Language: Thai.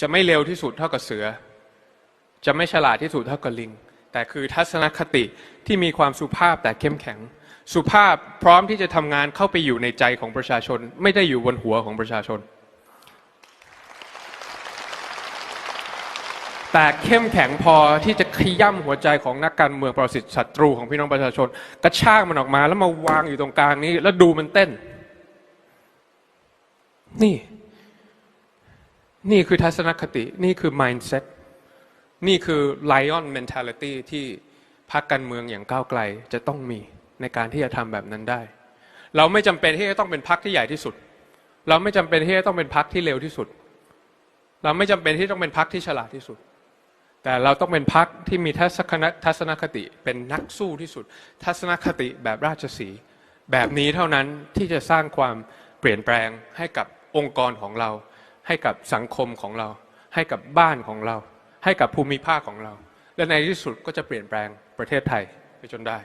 จะไม่เร็วที่สุดเท่ากับเสือ จะไม่ฉลาดที่สุดเท่ากับลิง แต่คือทัศนคติที่มีความสุภาพแต่เข้มแข็ง สุภาพพร้อมที่จะทำงานเข้าไปอยู่ในใจของประชาชน ไม่ได้อยู่บนหัวของประชาชน แต่เข้มแข็งพอที่จะขย่ำหัวใจของนักการเมืองประสิทธิ์ศัตรูของพี่น้องประชาชน กระชากมันออกมาแล้วมาวางอยู่ตรงกลางนี้ แล้วดูมันเต้น นี่ นี่คือทัศนคติ นี่คือ mindset นี่คือ lion mentality ที่พรรคการเมืองอย่างก้าวไกลจะต้องมีในการที่จะทำแบบนั้นได้ เราไม่จำเป็นที่จะต้องเป็นพรรคที่ใหญ่ที่สุด เราไม่จำเป็นที่จะต้องเป็นพรรคที่เร็วที่สุด เราไม่จำเป็นที่ต้องเป็นพรรคที่ฉลาดที่สุด แต่เราต้องเป็นพรรคที่มีทัศนทัศนคติเป็นนักสู้ที่สุด ทัศนคติแบบราชสีห์แบบนี้เท่านั้นที่จะสร้างความเปลี่ยนแปลงให้กับองค์กรของเรา ให้กับสังคมของเรา ให้กับบ้านของเรา ให้กับภูมิภาคของเรา และในที่สุดก็จะเปลี่ยนแปลงประเทศไทยไปจนได้